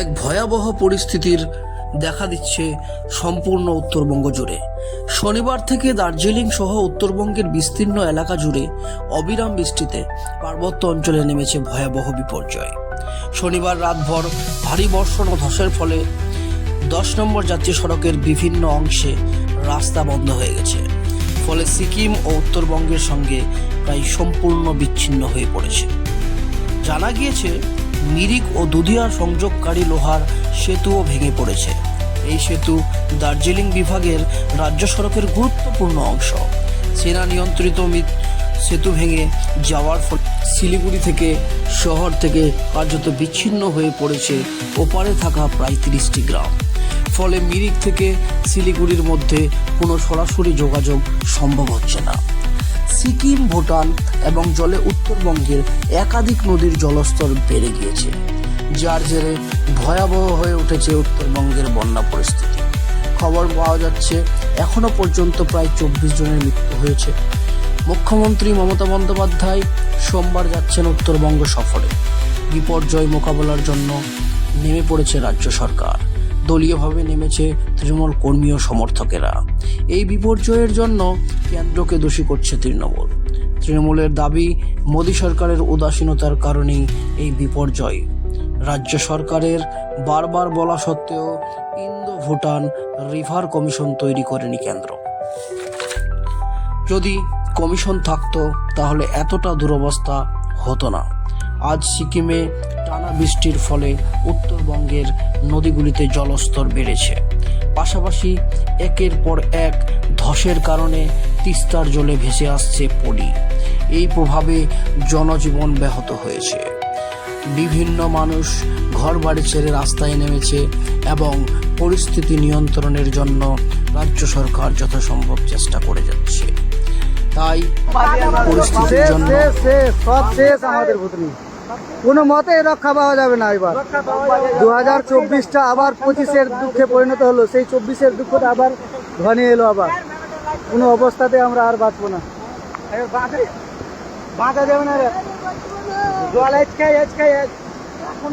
এক ভয়াবহ পরিস্থিতির দেখা দিচ্ছে সম্পূর্ণ উত্তরবঙ্গ জুড়ে। শনিবার থেকে দার্জিলিং সহ উত্তরবঙ্গের বিস্তীর্ণ এলাকা জুড়ে অবিরাম বৃষ্টিতে পার্বত্য অঞ্চলে নেমেছে ভয়াবহ বিপর্যয়। শনিবার রাতভর ভারী বর্ষণ ও ধসের ফলে দশ নম্বর জাতীয় সড়কের বিভিন্ন অংশে রাস্তা বন্ধ হয়ে গেছে। ফলে সিকিম ও উত্তরবঙ্গের সঙ্গে প্রায় সম্পূর্ণ বিচ্ছিন্ন হয়ে পড়েছে। জানা গিয়েছে মিরিক ও দুধিয়ার সংযোগকারী লোহার সেতুও ভেঙে পড়েছে। এই সেতু দার্জিলিং বিভাগের রাজ্য সড়কের গুরুত্বপূর্ণ অংশ। সেনা নিয়ন্ত্রিত সেতু ভেঙে যাওয়ার ফলে শিলিগুড়ি থেকে শহর থেকে কার্যত বিচ্ছিন্ন হয়ে পড়েছে ওপারে থাকা প্রায় তিরিশটি গ্রাম। ফলে মিরিক থেকে শিলিগুড়ির মধ্যে কোনো সরাসরি যোগাযোগ সম্ভব হচ্ছে না। সিকিম, ভুটান এবং জলে উত্তরবঙ্গের একাধিক নদীর জলস্তর বেড়ে গিয়েছে, যার জেরে ভয়াবহ হয়ে উঠেছে উত্তরবঙ্গের বন্যা পরিস্থিতি। খবর পাওয়া যাচ্ছে, এখনও পর্যন্ত প্রায় চব্বিশ জনের মৃত্যু হয়েছে। মুখ্যমন্ত্রী মমতা বন্দ্যোপাধ্যায় সোমবার যাচ্ছেন উত্তরবঙ্গ সফরে। বিপর্যয় মোকাবেলার জন্য নেমে পড়েছে রাজ্য সরকার। দলীয়ভাবে নেমেছে তৃণমূল কর্মী ও সমর্থকেরা। এই বিপর্যয়ের জন্য কেন্দ্রকে দোষী করছে তৃণমূল। তৃণমূলের দাবি, মোদী সরকারের উদাসীনতার কারণেই এই বিপর্যয়। রাজ্য সরকারের বারবার বলা সত্ত্বেও ইন্দো ভুটান রিভার কমিশন তৈরি করেনি কেন্দ্র। যদি কমিশন থাকতো, তাহলে এতটা দুরবস্থা হতো না। আজ সিকিমে টানা বৃষ্টির ফলে উত্তরবঙ্গের নদীগুলিতে জলস্তর বেড়েছে। পাশাপাশি একের পর এক ধসের কারণে তিস্তার জলে ভেসে আসছে পলি। এই প্রভাবে জনজীবন ব্যাহত হয়েছে। বিভিন্ন মানুষ ঘর বাড়ি ছেড়ে রাস্তায় নেমেছে এবং পরিস্থিতি নিয়ন্ত্রণের জন্য রাজ্য সরকার যথাসম্ভব চেষ্টা করে যাচ্ছে। তাই পরিস্থিতির জন্য সব শেষ আমাদের কোনো মতে রক্ষা পাওয়া যাবে না এবার। দু হাজার চব্বিশটা আবার পঁচিশের দুঃখে পরিণত হলো সেই চব্বিশের দুঃখটা আবার ঘনে এলো আবার। কোনো অবস্থাতে আমরা আর বাঁচবো না। বাঁচা যাবে না রে। জল আজকে আজকে এখন